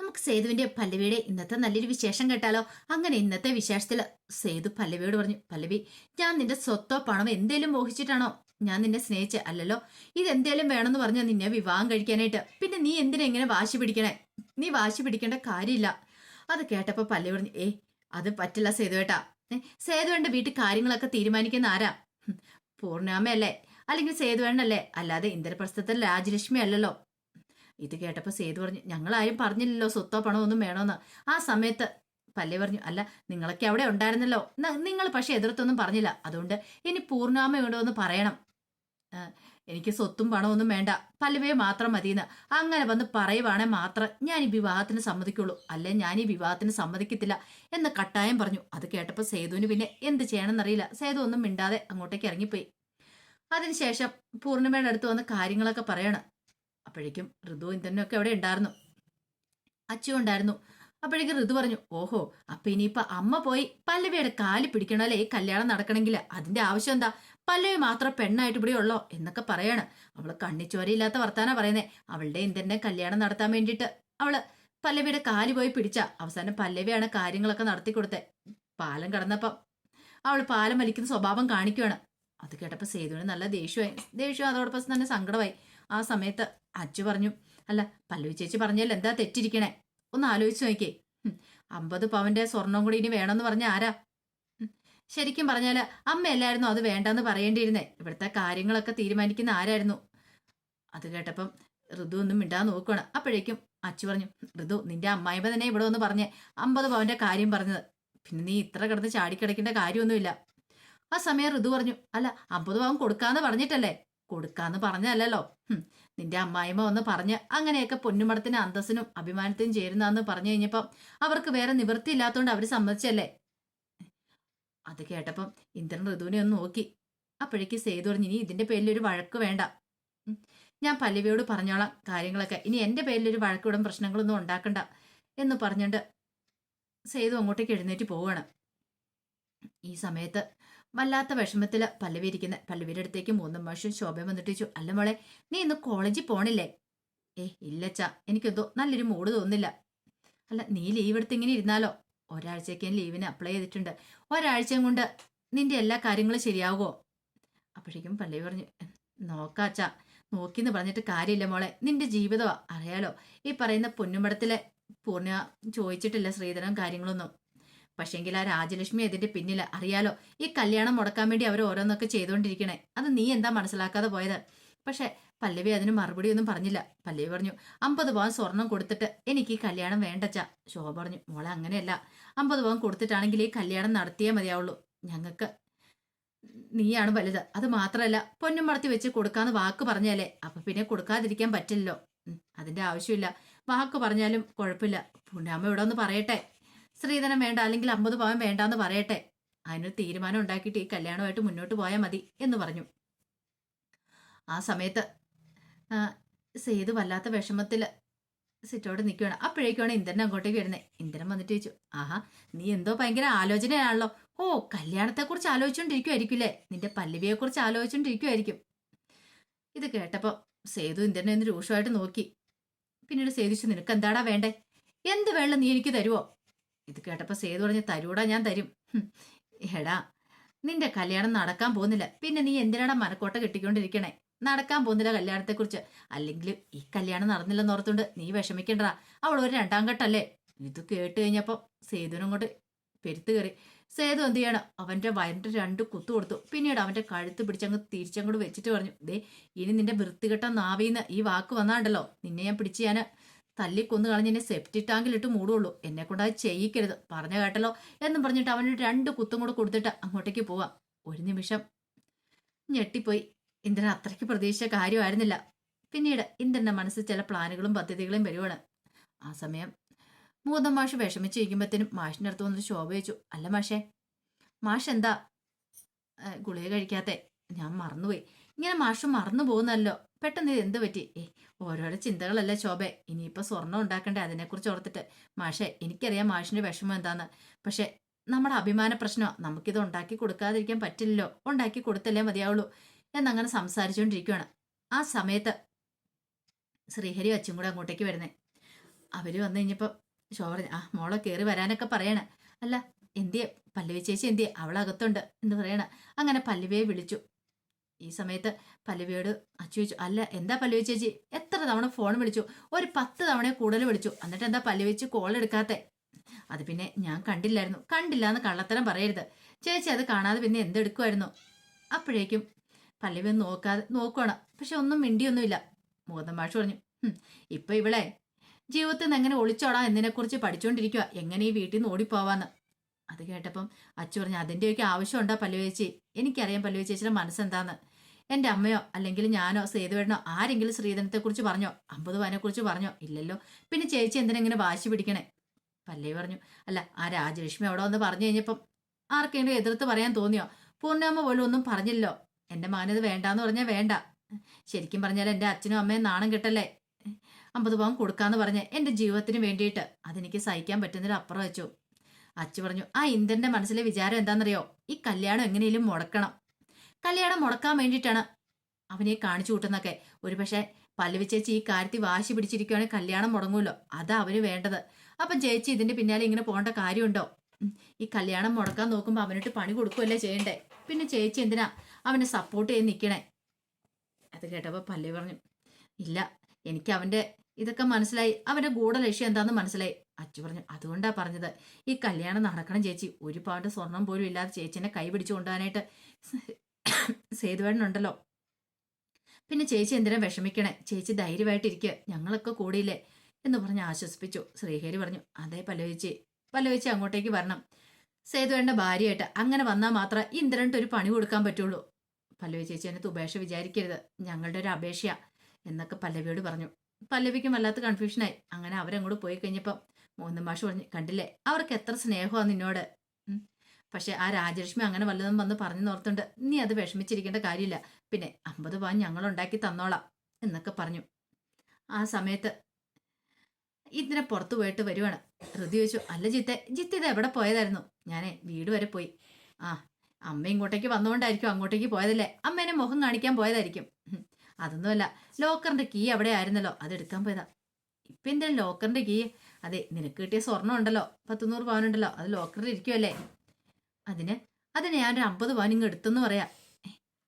നമുക്ക് സേതുവിന്റെ പല്ലവിയുടെ ഇന്നത്തെ നല്ലൊരു വിശേഷം കേട്ടാലോ? അങ്ങനെ ഇന്നത്തെ വിശേഷത്തിൽ സേതു പല്ലവിയോട് പറഞ്ഞു പല്ലവി ഞാൻ നിന്റെ സ്വത്തോ പണമോ എന്തേലും മോഹിച്ചിട്ടാണോ? ഞാൻ നിന്നെ സ്നേഹിച്ച അല്ലല്ലോ. ഇതെന്തേലും വേണമെന്ന് പറഞ്ഞാൽ നിന്നെ വിവാഹം കഴിക്കാനായിട്ട്. പിന്നെ നീ എന്തിനാ ഇങ്ങനെ വാശി പിടിക്കണേ? നീ വാശി പിടിക്കേണ്ട കാര്യമില്ല. അത് കേട്ടപ്പോ പല്ലവി പറഞ്ഞു ഏ അത് പറ്റില്ല സേതുവേട്ടാ സേതുവേണ്ട വീട്ടിൽ കാര്യങ്ങളൊക്കെ തീരുമാനിക്കുന്ന ആരാ? പൂർണാമയല്ലേ അല്ലെങ്കിൽ സേതുവേണ്ണല്ലേ അല്ലാതെ ഇന്ദ്രപ്രസ്ഥത്തിൽ രാജലക്ഷ്മി അല്ലല്ലോ. ഇത് കേട്ടപ്പോൾ സേതു പറഞ്ഞു ഞങ്ങളാരും പറഞ്ഞില്ലല്ലോ സ്വത്തോ പണമോ ഒന്നും വേണോന്ന്. ആ സമയത്ത് പല്ലി പറഞ്ഞു അല്ല നിങ്ങളൊക്കെ അവിടെ ഉണ്ടായിരുന്നല്ലോ. നിങ്ങൾ പക്ഷെ എതിർത്തൊന്നും പറഞ്ഞില്ല. അതുകൊണ്ട് ഇനി പൂർണാമ ഉണ്ടോന്ന് പറയണം എനിക്ക് സ്വത്തും പണമൊന്നും വേണ്ട. പല്ലവയെ മാത്രം മതിയെന്ന്. അങ്ങനെ വന്ന് പറയുവാണെ മാത്രം ഞാൻ ഈ വിവാഹത്തിന് സമ്മതിക്കുള്ളൂ. അല്ലെ ഞാൻ ഈ വിവാഹത്തിന് സമ്മതിക്കത്തില്ല എന്ന് കട്ടായം പറഞ്ഞു. അത് കേട്ടപ്പോൾ സേതുവിന് പിന്നെ എന്ത് ചെയ്യണമെന്നറിയില്ല. സേതു ഒന്നും മിണ്ടാതെ അങ്ങോട്ടേക്ക് ഇറങ്ങിപ്പോയി. അതിനുശേഷം പൂർണിമയുടെ അടുത്ത് വന്ന് കാര്യങ്ങളൊക്കെ പറയണം. അപ്പോഴേക്കും ഋതു ഇന്ദ്രനൊക്കെ അവിടെ ഉണ്ടായിരുന്നു. അച്ചു ഉണ്ടായിരുന്നു. അപ്പോഴേക്കും ഋതു പറഞ്ഞു ഓഹോ അപ്പൊ ഇനിയിപ്പൊ അമ്മ പോയി പല്ലവിയുടെ കാൽ പിടിക്കണല്ലേ ഈ കല്യാണം നടക്കണമെങ്കിൽ അതിന്റെ ആവശ്യം എന്താ? പല്ലവി മാത്രം പെണ്ണായിട്ട് ഇവിടെ ഉള്ളോ? എന്നൊക്കെ പറയാണ്. അവൾ കണ്ണിച്ചോരയില്ലാത്ത വർത്താന പറയുന്നേ. അവളുടെ ഇന്ദ്രന്റെ കല്യാണം നടത്താൻ വേണ്ടിയിട്ട് അവൾ പല്ലവിയുടെ കാൽ പോയി പിടിച്ച. അവസാനം പല്ലവിയാണ് കാര്യങ്ങളൊക്കെ നടത്തി കൊടുത്തേ. പാലം കടന്നപ്പം അവൾ പാലം വലിക്കുന്ന സ്വഭാവം കാണിക്കുകയാണ് അത് കേട്ടപ്പോൾ സേതുവിന് നല്ല ദേഷ്യമായി ദേഷ്യം അതോടൊപ്പം തന്നെ സങ്കടമായി. ആ സമയത്ത് അച്ചു പറഞ്ഞു അല്ല പല്ലവി ചേച്ചി പറഞ്ഞാൽ എന്താ തെറ്റിരിക്കണേ? ഒന്ന് ആലോചിച്ച് നോക്കിയേ. അമ്പത് പവന്റെ സ്വർണം കൂടി ഇനി വേണമെന്ന് പറഞ്ഞ ആരാ? ശരിക്കും പറഞ്ഞാൽ അമ്മയല്ലായിരുന്നു അത് വേണ്ടെന്ന് പറയേണ്ടിയിരുന്നേ. ഇവിടുത്തെ കാര്യങ്ങളൊക്കെ തീരുമാനിക്കുന്ന ആരായിരുന്നു? അത് കേട്ടപ്പം ഋതു ഒന്നും മിണ്ടാൻ നോക്കുകയാണ് അപ്പോഴേക്കും അച്ചു പറഞ്ഞു ഋതു നിന്റെ അമ്മായിമ്മ തന്നെ ഇവിടെ ഒന്ന് പറഞ്ഞേ അമ്പത് പവന്റെ കാര്യം പറഞ്ഞത്. പിന്നെ നീ ഇത്ര കിടന്ന് ചാടിക്കിടക്കേണ്ട കാര്യമൊന്നുമില്ല. ആ സമയം ഋതു പറഞ്ഞു അല്ല അമ്പത് പവൻ കൊടുക്കാന്ന് പറഞ്ഞിട്ടല്ലേ? കൊടുക്കാന്ന് പറഞ്ഞല്ലോ നിന്റെ അമ്മായിമ്മ ഒന്ന് പറഞ്ഞ് അങ്ങനെയൊക്കെ പൊന്നുമടത്തിന് അന്തസ്സിനും അഭിമാനത്തിനും ചേരുന്നതെന്ന് പറഞ്ഞു കഴിഞ്ഞപ്പം അവർക്ക് വേറെ നിവൃത്തി ഇല്ലാത്തതുകൊണ്ട് അവർ സമ്മതിച്ചല്ലേ? അത് കേട്ടപ്പം ഇന്ദ്രൻ ഋതുവിനെ ഒന്ന് നോക്കി. അപ്പോഴേക്ക് സേതു പറഞ്ഞു ഇനി ഇതിന്റെ പേരിൽ ഒരു വഴക്ക് വേണ്ട. ഞാൻ പല്ലവിയോട് പറഞ്ഞോളാം കാര്യങ്ങളൊക്കെ. ഇനി എന്റെ പേരിൽ ഒരു വഴക്കൂടും പ്രശ്നങ്ങളൊന്നും ഉണ്ടാക്കണ്ട. എന്ന് പറഞ്ഞുകൊണ്ട് സേതു അങ്ങോട്ടേക്ക് എഴുന്നേറ്റ് പോവുകയാണ്. ഈ സമയത്ത് വല്ലാത്ത വിഷമത്തിൽ പല്ലവി ഇരിക്കുന്ന പല്ലവിയുടെ അടുത്തേക്ക് മൂന്നും മാഷും ശോഭ വന്നിട്ട് ചോദിച്ചു അല്ല മോളെ നീ ഇന്ന് കോളേജിൽ പോണില്ലേ? ഏ ഇല്ലച്ചാ. എനിക്കെന്തോ നല്ലൊരു മൂഡ് തോന്നില്ല അല്ല നീ ലീവ് എടുത്ത് ഇങ്ങനെ ഇരുന്നാലോ? ഒരാഴ്ചയ്ക്ക് ഞാൻ ലീവിന് അപ്ലൈ ചെയ്തിട്ടുണ്ട്. ഒരാഴ്ചയും കൊണ്ട് നിന്റെ എല്ലാ കാര്യങ്ങളും ശരിയാവുമോ? അപ്പോഴേക്കും പല്ലവി പറഞ്ഞു നോക്കാച്ചാ. നോക്കിന്ന് പറഞ്ഞിട്ട് കാര്യമില്ല മോളെ. നിന്റെ ജീവിതമാ. അറിയാലോ ഈ പറയുന്ന പൊന്നുമടത്തിലെ പൂർണ ചോദിച്ചിട്ടില്ല ശ്രീധരം കാര്യങ്ങളൊന്നും. പക്ഷെങ്കിൽ ആ രാജലക്ഷ്മി അതിന്റെ പിന്നിൽ അറിയാലോ ഈ കല്യാണം മുടക്കാൻ വേണ്ടി അവർ ഓരോന്നൊക്കെ ചെയ്തുകൊണ്ടിരിക്കണേ അത് നീ എന്താ മനസ്സിലാക്കാതെ പോയത്? പക്ഷെ പല്ലവി അതിന് മറുപടി ഒന്നും പറഞ്ഞില്ല. പല്ലവി പറഞ്ഞു അമ്പത് പവൻ സ്വർണം കൊടുത്തിട്ട് എനിക്ക് ഈ കല്യാണം വേണ്ടച്ച. ശോഭ പറഞ്ഞു മോളെ അങ്ങനെയല്ല. അമ്പത് പവൻ കൊടുത്തിട്ടാണെങ്കിൽ ഈ കല്യാണം നടത്തിയേ മതിയാവുള്ളൂ. ഞങ്ങൾക്ക് നീയാണ് വലുത്. അത് മാത്രമല്ല പൊന്നും മടത്തി വെച്ച് കൊടുക്കാന്ന് വാക്ക് പറഞ്ഞാലേ അപ്പൊ പിന്നെ കൊടുക്കാതിരിക്കാൻ പറ്റില്ലല്ലോ. അതിന്റെ ആവശ്യമില്ല. വാക്ക് പറഞ്ഞാലും കുഴപ്പമില്ല. പുണ്യാമ്മ ഇവിടെ ഒന്ന് പറയട്ടെ. സ്ത്രീധനം വേണ്ട അല്ലെങ്കിൽ അമ്പത് പവൻ വേണ്ടാന്ന് പറയട്ടെ. അതിനൊരു തീരുമാനം ഉണ്ടാക്കിയിട്ട് ഈ കല്യാണമായിട്ട് മുന്നോട്ട് പോയാൽ മതി എന്ന് പറഞ്ഞു. ആ സമയത്ത് സേതു വല്ലാത്ത വിഷമത്തിൽ സിറ്റോട് നിൽക്കുകയാണ് അപ്പോഴേക്കുമാണ് ഇന്ദ്രൻ അങ്ങോട്ടേക്ക് വരുന്നത് ഇന്ദ്രൻ വന്നിട്ട് ചോദിച്ചു ആഹാ നീ എന്തോ ഭയങ്കര ആലോചനയാണല്ലോ. ഓ കല്യാണത്തെക്കുറിച്ച് ആലോചിച്ചുകൊണ്ടിരിക്കുമായിരിക്കില്ലേ നിന്റെ പല്ലവിയെക്കുറിച്ച് ആലോചിച്ചുകൊണ്ടിരിക്കുമായിരിക്കും ഇത് കേട്ടപ്പോൾ സേതു ഇന്ദ്രനെ ഒന്ന് രൂക്ഷമായിട്ട് നോക്കി. പിന്നീട് സേതിച്ചു നിനക്ക് എന്താടാ വേണ്ടേ? എന്ത് വെള്ളം നീ എനിക്ക് തരുവോ? ഇത് കേട്ടപ്പോൾ സേതു പറഞ്ഞ് തരൂടാ ഞാൻ തരും. എടാ നിന്റെ കല്യാണം നടക്കാൻ പോകുന്നില്ല. പിന്നെ നീ എന്തിനാടാ മനക്കോട്ട കെട്ടിക്കൊണ്ടിരിക്കണേ? നടക്കാൻ പോകുന്നില്ല കല്യാണത്തെക്കുറിച്ച്. അല്ലെങ്കിൽ ഈ കല്യാണം നടന്നില്ലെന്ന് ഓർത്തുകൊണ്ട് നീ വിഷമിക്കണ്ടടാ അവൾ ഒരു രണ്ടാം ഘട്ടല്ലേ? ഇത് കേട്ട് കഴിഞ്ഞപ്പോൾ സേതുവിനും കൊണ്ട് പെരുത്ത് കയറി. സേതു എന്ത് ചെയ്യണം? അവന്റെ വയറിന്റെ രണ്ട് കുത്തു കൊടുത്തു. പിന്നീട് അവന്റെ കഴുത്ത് പിടിച്ചങ്ങ് തിരിച്ചങ്ങോട്ട് വെച്ചിട്ട് പറഞ്ഞു ദേ ഇനി നിന്റെ വൃത്തികെട്ട നാവീന്ന് ഈ വാക്ക് വന്നാണ്ടല്ലോ. നിന്നെ ഞാൻ പിടിച്ച് ഞാൻ തല്ലി കൊന്നു കളഞ്ഞ് എന്നെ സെപ്റ്റി ടാങ്കിലിട്ട് മൂടുള്ളൂ. എന്നെ കൊണ്ട് അത് ചെയ്യിക്കരുത്. പറഞ്ഞു കേട്ടല്ലോ എന്നും പറഞ്ഞിട്ട് അവന് രണ്ട് കുത്തും കൂടെ കൊടുത്തിട്ട് അങ്ങോട്ടേക്ക് പോവാം. ഒരു നിമിഷം ഞെട്ടിപ്പോയി. ഇന്ദ്രൻ അത്രയ്ക്ക് പ്രതീക്ഷിച്ച കാര്യമായിരുന്നില്ല. പിന്നീട് ഇന്ദ്രന്റെ മനസ്സിൽ ചില പ്ലാനുകളും പദ്ധതികളും വരുവാണ്. ആ സമയം മൂതം മാഷ് വിഷമിച്ചിരിക്കുമ്പോഴത്തേനും മാഷിന്റെ അടുത്ത് വന്നിട്ട് ശോഭ വെച്ചു അല്ല മാഷേ മാഷ് എന്താ ഗുളിക കഴിക്കാത്തെ? ഞാൻ മറന്നുപോയി. ഇങ്ങനെ മാഷ് മറന്നു പോകുന്നല്ലോ. പെട്ടെന്ന് ഇത് എന്ത് പറ്റി? ഏ ഓരോരോ ചിന്തകളല്ലേ ശോഭ. ഇനിയിപ്പോൾ സ്വർണം ഉണ്ടാക്കണ്ടേ? അതിനെക്കുറിച്ച് ഓർത്തിട്ട്. മാഷെ എനിക്കറിയാം മാഷിന്റെ വിഷമം എന്താന്ന്. പക്ഷെ നമ്മുടെ അഭിമാന പ്രശ്നമാണ് നമുക്കിത് ഉണ്ടാക്കി കൊടുക്കാതിരിക്കാൻ പറ്റില്ലല്ലോ. ഉണ്ടാക്കി കൊടുത്തല്ലേ മതിയാവുള്ളൂ. എന്നങ്ങനെ സംസാരിച്ചുകൊണ്ടിരിക്കുകയാണ് ആ സമയത്ത് ശ്രീഹരി അച്ചും കൂടെ അങ്ങോട്ടേക്ക് വരുന്നേ. അവർ വന്നു കഴിഞ്ഞപ്പോൾ ശോഭ ആ മോളെ കയറി വരാനൊക്കെ പറയണേ. അല്ല എന്തിയെ? പല്ലവി ചേച്ചി എന്തിയെ? അവളകത്തുണ്ട് എന്ന് പറയണ. അങ്ങനെ പല്ലവിയെ വിളിച്ചു. ഈ സമയത്ത് പല്ലവിയോട് അച്ചു ചോദിച്ചു അല്ല എന്താ പല്ലവി ചേച്ചി? എത്ര തവണ ഫോൺ വിളിച്ചു? ഒരു പത്ത് തവണ കൂടുതൽ വിളിച്ചു. എന്നിട്ട് എന്താ പല്ലവി കോൾ എടുക്കാത്തെ? അത് പിന്നെ ഞാൻ കണ്ടില്ലായിരുന്നു. കണ്ടില്ല എന്ന് കള്ളത്തരം പറയരുത്. ചേച്ചി അത് കാണാതെ പിന്നെ എന്തെടുക്കുമായിരുന്നു അപ്പോഴേക്കും പല്ലവി ഒന്ന് നോക്കാതെ നോക്കണം പക്ഷെ ഒന്നും മിണ്ടിയൊന്നുമില്ല. മോദം ഭാഷ പറഞ്ഞു "ഹും, ഇപ്പൊ ഇവളെ ജീവിതത്തിൽ നിന്ന് എങ്ങനെ ഒളിച്ചോടാം എന്നതിനെക്കുറിച്ച് പഠിച്ചുകൊണ്ടിരിക്കുക എങ്ങനെ ഈ വീട്ടിൽ നിന്ന് ഓടിപ്പോവാന്ന്? അത് കേട്ടപ്പം അച്ചു പറഞ്ഞു അതിന്റെയൊക്കെ ആവശ്യമുണ്ടോ പല്ലുവേച്ചി എനിക്കറിയാം പല്ലുവേച്ചേച്ചിയുടെ ചേച്ചിയുടെ മനസ്സെന്താന്ന്. എന്റെ അമ്മയോ അല്ലെങ്കിൽ ഞാനോ സേതുവേടനോ ആരെങ്കിലും ശ്രീധനത്തെക്കുറിച്ച് പറഞ്ഞോ? അമ്പത് കുറിച്ച് പറഞ്ഞോ? ഇല്ലല്ലോ. പിന്നെ ചേച്ചി എന്തിനെങ്ങനെ വാശി പിടിക്കണേ? പല്ലേ പറഞ്ഞു. അല്ല ആ രാജലക്ഷ്മി അവിടെ വന്ന് പറഞ്ഞു കഴിഞ്ഞപ്പം ആർക്കെങ്കിലും എതിർത്ത് പറയാൻ തോന്നിയോ? പൂർണമ്മ പോലും ഒന്നും പറഞ്ഞില്ലല്ലോ എന്റെ മകനത് വേണ്ടാന്ന് പറഞ്ഞാൽ വേണ്ട. ശരിക്കും പറഞ്ഞാൽ എന്റെ അച്ഛനും അമ്മയും നാണം കിട്ടല്ലേ? അമ്പത് പവൻ കൊടുക്കാന്ന് പറഞ്ഞ് എന്റെ ജീവിതത്തിന് വേണ്ടിയിട്ട് അതെനിക്ക് സഹിക്കാൻ പറ്റുന്നതിന് അപ്പുറം വെച്ചു. അച്ചു പറഞ്ഞു ആ ഇന്ദ്രന്റെ മനസ്സിലെ വിചാരം എന്താണെന്നറിയോ ഈ കല്യാണം എങ്ങനെയും മുടക്കണം. കല്യാണം മുടക്കാൻ വേണ്ടിയിട്ടാണ്. അവനെ കാണിച്ചു കൂട്ടുന്നൊക്കെ. ഒരു പക്ഷേ പല്ലവി ചേച്ചി ഈ കാര്യത്തിൽ വാശി പിടിച്ചിരിക്കുകയാണെങ്കിൽ കല്യാണം മുടങ്ങുമല്ലോ. അതാ അവന് വേണ്ടത്. അപ്പം ചേച്ചി ഇതിന്റെ പിന്നാലെ ഇങ്ങനെ പോകേണ്ട കാര്യമുണ്ടോ? ഈ കല്യാണം മുടക്കാൻ നോക്കുമ്പോൾ അവനിട്ട് പണി കൊടുക്കുമല്ലേ ചെയ്യണ്ടേ? പിന്നെ ചേച്ചി എന്തിനാ അവനെ സപ്പോർട്ട് ചെയ്ത് നിൽക്കണേ അത് കേട്ടപ്പോൾ പല്ലവി പറഞ്ഞു ഇല്ല എനിക്ക് അവന്റെ ഇതൊക്കെ മനസ്സിലായി. അവന്റെ ഗൂഢലക്ഷ്യം എന്താന്ന് മനസ്സിലായി. അച്ചു പറഞ്ഞു അതുകൊണ്ടാ പറഞ്ഞത്. ഈ കല്യാണം നടക്കണം ചേച്ചി. ഒരുപാട് സ്വർണം പോലും ഇല്ലാതെ ചേച്ചിനെ കൈ പിടിച്ചു കൊണ്ടുപോകാനായിട്ട്. സേതുവേടനുണ്ടല്ലോ പിന്നെ ചേച്ചി എന്തിനാ വിഷമിക്കണേ? ചേച്ചി ധൈര്യമായിട്ടിരിക്കുക ഞങ്ങളൊക്കെ കൂടിയില്ലേ എന്ന് പറഞ്ഞ് ആശ്വസിപ്പിച്ചു. ശ്രീഹരി പറഞ്ഞു അതെ പല്ലവിച്ചി. പല്ലവിച്ചി അങ്ങോട്ടേക്ക് വരണം. സേതുവേണ്ട ഭാര്യയായിട്ട് അങ്ങനെ വന്നാൽ മാത്രമേ ഇന്ദ്രനിട്ട് ഒരു പണി കൊടുക്കാൻ പറ്റുള്ളൂ. പല്ലവി ചേച്ചി എന്നെ ഉപേക്ഷ വിചാരിക്കരുത്. ഞങ്ങളുടെ ഒരു അപേക്ഷയാ എന്നൊക്കെ പല്ലവിയോട് പറഞ്ഞു. പല്ലവിക്കും വല്ലാത്ത കൺഫ്യൂഷനായി അങ്ങനെ അവരങ്ങോട്ട് പോയി കഴിഞ്ഞപ്പം മൂന്നും മാഷ് പറഞ്ഞു കണ്ടില്ലേ? അവർക്ക് എത്ര സ്നേഹമാണ് നിന്നോട്. പക്ഷെ ആ രാജലക്ഷ്മി അങ്ങനെ വല്ലതും വന്ന് പറഞ്ഞു നോർത്തുണ്ട് നീ അത് വിഷമിച്ചിരിക്കേണ്ട കാര്യമില്ല. പിന്നെ അമ്പത് പവൻ ഞങ്ങൾ ഉണ്ടാക്കി തന്നോളാം എന്നൊക്കെ പറഞ്ഞു. ആ സമയത്ത് ഇതിനെ പുറത്തു പോയിട്ട് വരുവാണ്. ഋതി ചോദിച്ചു അല്ല ജിത്തെ ജിത്ത് ഇത് എവിടെ പോയതായിരുന്നു? ഞാനേ വീട് വരെ പോയി. ആ അമ്മ ഇങ്ങോട്ടേക്ക് വന്നുകൊണ്ടായിരിക്കും അങ്ങോട്ടേക്ക് പോയതല്ലേ? അമ്മേനെ മുഖം കാണിക്കാൻ പോയതായിരിക്കും. അതൊന്നുമല്ല. ലോക്കറിന്റെ കീ അവിടെ ആയിരുന്നല്ലോ അതെടുക്കാൻ പോയതാ. ഇപ്പൊ എന്താ ലോക്കറിന്റെ കീ? അതെ നിനക്ക് കിട്ടിയ സ്വർണം ഉണ്ടല്ലോ പത്തുനൂറ് പവനുണ്ടല്ലോ അത് ലോക്കറിൽ ഇരിക്കുമല്ലേ അതിന്? അതിന് ഒരു അമ്പത് പവൻ ഇങ്ങ് എടുത്തെന്ന് പറയാ.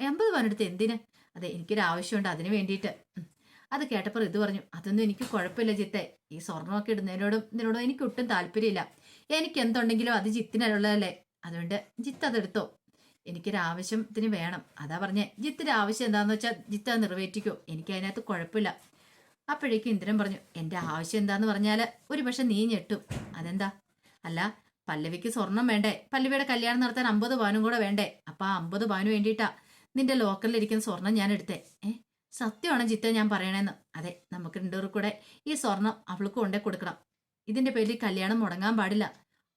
അമ്പത് പവൻ എടുത്ത് എന്തിന്? അതെ എനിക്കൊരു ആവശ്യമുണ്ട് അതിന് വേണ്ടിയിട്ട്. അത് കേട്ടപ്പോൾ ഇത് പറഞ്ഞു അതൊന്നും എനിക്ക് കുഴപ്പമില്ല ജിത്തെ. ഈ സ്വർണമൊക്കെ ഇടുന്നതിനോടും ഇതിനോടും എനിക്ക് ഒട്ടും താല്പര്യമില്ല. എനിക്ക് എന്തുണ്ടെങ്കിലും അത് ജിത്തിനുള്ളതല്ലേ അതുകൊണ്ട് ജിത്ത് അതെടുത്തോ എനിക്കൊരു ആവശ്യത്തിന് വേണം. അതാ പറഞ്ഞേ ജിത്തിന്റെ ആവശ്യം എന്താന്ന് വെച്ചാൽ ജിത്ത് അത് നിറവേറ്റിക്കോ. എനിക്ക് അതിനകത്ത് കുഴപ്പമില്ല. അപ്പോഴേക്കും ഇന്ദ്രൻ പറഞ്ഞു എന്റെ ആവശ്യം എന്താന്ന് പറഞ്ഞാൽ ഒരു പക്ഷെ നീ ഞെട്ടും. അതെന്താ? അല്ല പല്ലവിക്ക് സ്വർണം വേണ്ടേ? പല്ലവിയുടെ കല്യാണം നടത്താൻ അമ്പത് പവനും കൂടെ വേണ്ടേ? അപ്പൊ ആ അമ്പത് പവന് വേണ്ടിയിട്ടാ നിന്റെ ലോക്കറിലിരിക്കുന്ന സ്വർണം ഞാൻ എടുത്തേ. ഏ? സത്യമാണ് ജിത്ത ഞാൻ പറയണേന്ന്? അതെ നമുക്ക് രണ്ടുപേർ കൂടെ ഈ സ്വർണം അവൾക്ക് കൊണ്ടേ കൊടുക്കണം. ഇതിന്റെ പേരിൽ കല്യാണം മുടങ്ങാൻ പാടില്ല.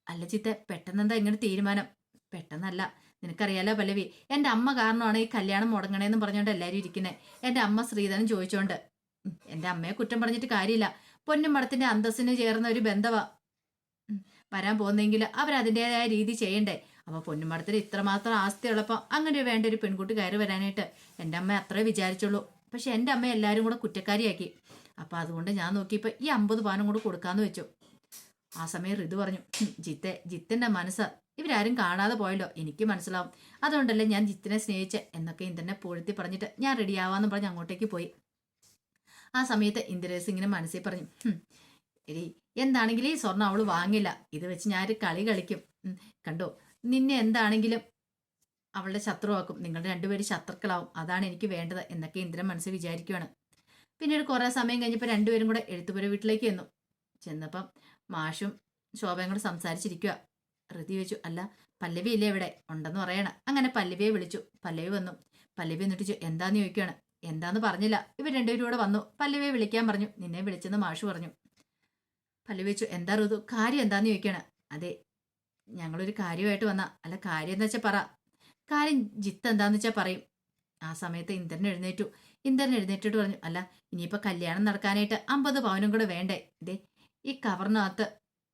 അല്ല ചിത്ത പെട്ടെന്നെന്താ ഇങ്ങനെ തീരുമാനം? പെട്ടെന്നല്ല. നിനക്കറിയാലോ പല്ലവി എന്റെ അമ്മ കാരണമാണ് ഈ കല്യാണം മുടങ്ങണേന്ന് പറഞ്ഞുകൊണ്ട് എല്ലാവരും ഇരിക്കുന്നത് എന്റെ അമ്മ ശ്രീധനം ചോദിച്ചോണ്ട്. എന്റെ എന്റെ അമ്മയെ കുറ്റം പറഞ്ഞിട്ട് കാര്യമില്ല. പൊന്നും മടത്തിന്റെ അന്തസ്സിന് ചേർന്ന ഒരു ബന്ധവാ. വരാൻ പോകുന്നെങ്കിൽ അവരതിന്റെതായ രീതി ചെയ്യണ്ടേ? അപ്പോൾ പൊന്നുമടത്തിൽ ഇത്രമാത്രം ആസ്തിയുള്ളപ്പോൾ അങ്ങനെ വേണ്ട ഒരു പെൺകുട്ടി കയറി വരാനായിട്ട് എന്റെ അമ്മ അത്രേ വിചാരിച്ചുള്ളൂ. പക്ഷെ എന്റെ അമ്മ എല്ലാവരും കൂടെ കുറ്റക്കാരിയാക്കി. അപ്പോൾ അതുകൊണ്ട് ഞാൻ നോക്കിയപ്പോൾ ഈ അമ്പത് പാനം കൂടെ കൊടുക്കാമെന്ന് വെച്ചു. ആ സമയം ഋതു പറഞ്ഞു "ഹും, ജിത്തെ ജിത്തിന്റെ മനസ്സ് ഇവരാരും കാണാതെ പോയല്ലോ. എനിക്ക് മനസ്സിലാവും. അതുകൊണ്ടല്ലേ ഞാൻ ജിത്തിനെ സ്നേഹിച്ച്? എന്നൊക്കെ ഇന്ദ്രനെ പൂഴ്ത്തി പറഞ്ഞിട്ട് ഞാൻ റെഡിയാവാന്ന് പറഞ്ഞ് അങ്ങോട്ടേക്ക് പോയി. ആ സമയത്ത് ഇന്ദ്രേസ് മനസ്സിൽ പറഞ്ഞു "ഹും, എടി എന്താണെങ്കിലും ഈ സ്വർണം അവൾ വാങ്ങില്ല. ഇത് വെച്ച് ഞാൻ ഒരു കളി കളിക്കും. കണ്ടോ? നിന്നെ എന്താണെങ്കിലും അവളുടെ ശത്രുവാക്കും. നിങ്ങളുടെ രണ്ടുപേരും ശത്രുക്കളാവും. അതാണ് എനിക്ക് വേണ്ടത് എന്നൊക്കെ ഇന്ദ്രൻ മനസ്സിൽ വിചാരിക്കുവാണ്. പിന്നീട് കുറേ സമയം കഴിഞ്ഞപ്പോൾ രണ്ടുപേരും കൂടെ എഴുത്തുപുര വീട്ടിലേക്ക് ചെന്നു. ചെന്നപ്പം മാഷും ശോഭയും കൂടെ സംസാരിച്ചിരിക്കുക ഋതി വെച്ചു അല്ല പല്ലവി ഇല്ലേ ഇവിടെ? ഉണ്ടെന്ന് പറയണം. അങ്ങനെ പല്ലവിയെ വിളിച്ചു. പല്ലവി വന്നു. പല്ലവി എന്നിട്ട് എന്താന്ന് ചോദിക്കുകയാണ് എന്താന്ന് പറഞ്ഞില്ല. ഇവർ രണ്ടുപേരും കൂടെ വന്നു. പല്ലവിയെ വിളിക്കാൻ പറഞ്ഞു. നിന്നെ വിളിച്ചെന്ന് മാഷു പറഞ്ഞു. പല്ലവി വെച്ചു എന്താ ഋതു? കാര്യം എന്താന്ന് ചോദിക്കുകയാണ് അതെ ഞങ്ങളൊരു കാര്യമായിട്ട് വന്ന. അല്ല കാര്യം എന്താ വെച്ചാൽ പറ. കാര്യം ജിത്ത് എന്താന്ന് വെച്ചാൽ പറയും. ആ സമയത്ത് ഇന്ദ്രൻ എഴുന്നേറ്റു. ഇന്ദ്രൻ എഴുന്നേറ്റിട്ട് പറഞ്ഞു. അല്ല ഇനിയിപ്പോൾ കല്യാണം നടക്കാനായിട്ട് അമ്പത് പവനും കൂടെ വേണ്ടേ? ഇതേ ഈ കവറിനകത്ത്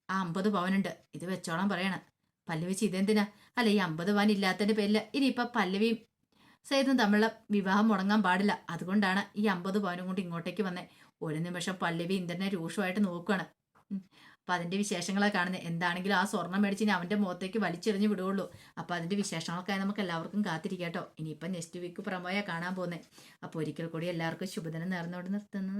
ആ അമ്പത് പവനുണ്ട്. ഇത് വെച്ചോളാൻ പറയണം. പല്ലവി വെച്ച് ഇതെന്തിനാ? അല്ല ഈ അമ്പത് പവൻ ഇല്ലാത്തതിന്റെ പേരിൽ ഇനിയിപ്പോൾ പല്ലവിയും സേതും തമ്മിലുള്ള വിവാഹം മുടങ്ങാൻ പാടില്ല. അതുകൊണ്ടാണ് ഈ അമ്പത് പവനും കൊണ്ട് ഇങ്ങോട്ടേക്ക് വന്നേ. ഒരു നിമിഷം പല്ലവി ഇന്ദ്രനെ രൂക്ഷമായിട്ട് നോക്കുകയാണ്. അപ്പൊ അതിന്റെ വിശേഷങ്ങളെ കാണുന്നത് എന്താണെങ്കിലും ആ സ്വർണം മേടിച്ച് ഇനി അവന്റെ മുഖത്തേക്ക് വലിച്ചെറിഞ്ഞ് വിടുകയുള്ളൂ. അപ്പൊ അതിന്റെ വിശേഷങ്ങളൊക്കെ നമുക്ക് എല്ലാവർക്കും കാത്തിരിക്കാം കേട്ടോ. ഇനിയിപ്പം നെക്സ്റ്റ് വീക്ക് പ്രമോയാ കാണാൻ പോകുന്നത് അപ്പോൾ ഒരിക്കൽ കൂടി എല്ലാവർക്കും ശുഭദിനം നേർന്നുകൊണ്ട് നിർത്തുന്നത്